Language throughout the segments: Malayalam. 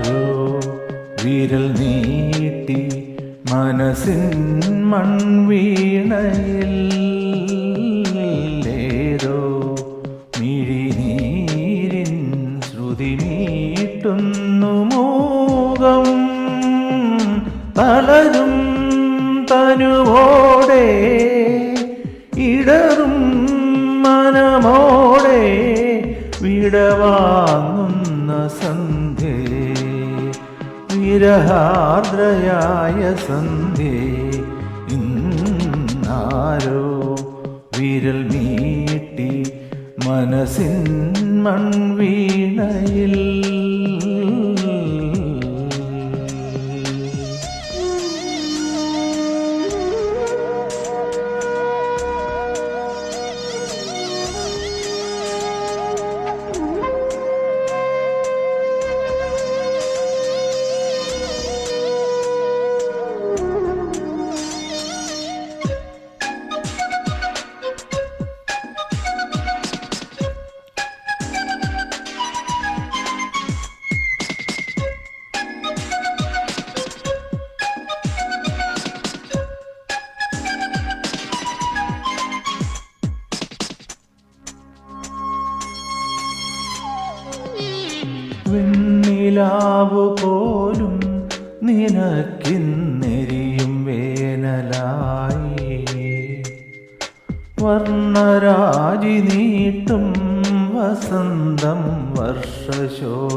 ആരോ വിരൽ നീട്ടി മനസ്സിൻ മൺവീണയിലേതോ മിഴിനീരിൻ ശ്രുതി നീട്ടുന്നു മൂകം. പലരും തനുവോടെ ഇടറും മനമോടെ വിടവാങ്ങ വിരഹാർദ്രയായ സന്ധി. ഇന്നാരോ വിരൽ നീട്ടി മനസ്സിൻ മൺവീണയിൽ വെണ്ണിലാവു പോലും നിനക്കിന്നെരിയും വേനലായി. വർണരാജി നീട്ടും വസന്തം വർഷശോകമായി.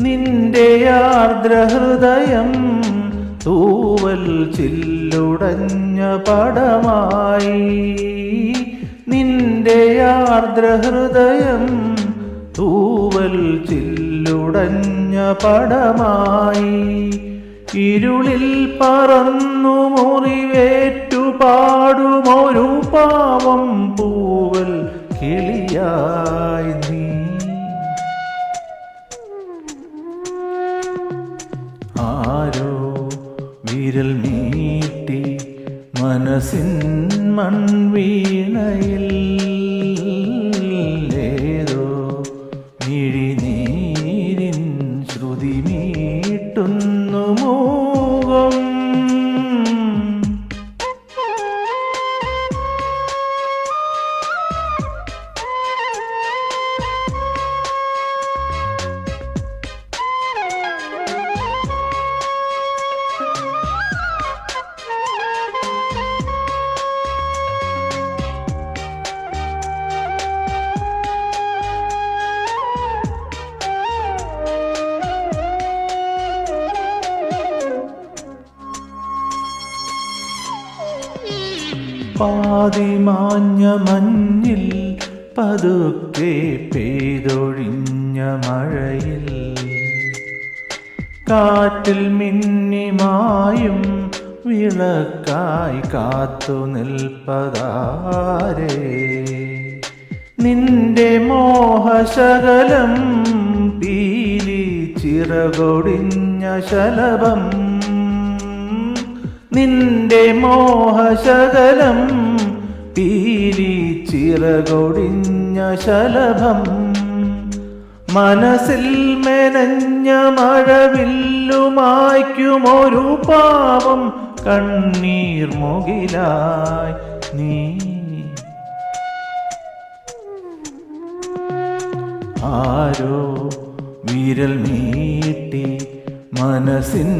നിന്റെ ആർദ്രഹൃദയം തൂവൽ ചില്ലുടഞ്ഞ പടമായി. നിന്റെ ആർദ്രഹൃദയം തൂവൽ ചില്ലുടഞ്ഞ പടമായി. ഇരുളിൽ പറന്നു മുറിവേറ്റു പാടുമൊരു പാവം പൂവൽ കിളിയായി നീ. ആരോ വിരൽ മീട്ടി മനസ്സിൻ മൺവീണയിൽ മീട്ടുന്നു പാതിമാഞ്ഞ മഞ്ഞിൽ പതുക്കെ പെയ്തൊഴിഞ്ഞ മഴയിൽ. കാറ്റിൽ മിന്നിമായും വിളക്കായി കാത്തു നിൽപ്പതാരേ. നിന്റെ മോഹശകലം പീലി ചിറകൊടിഞ്ഞ ശലഭം നിന്റെ മോഹശകലം പീലി ചിറകൊടിഞ്ഞ ശലഭം. മനസ്സിൽ മെനഞ്ഞ മഴവില്ലുമായ്ക്കുമൊരു പാവം കണ്ണീർ മുകിലായി നീ. ആരോ വിരൽ നീട്ടി മനസ്സിൻ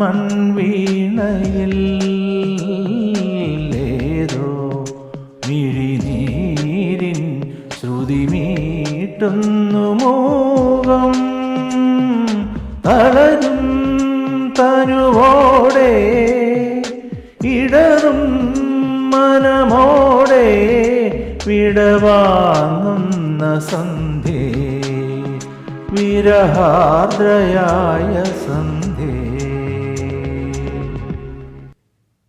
മൺവീണയിൽ ഏതോ മിഴിനീരിൻ ശ്രുതി മീട്ടുന്നു മോകം തളരും തനുവോടെ ഇടറും മനമോടെ വിടവാങ്ങുന്ന സന്ധ്യേ വിരഹാർദ്രയായ സന്ധ്യേ.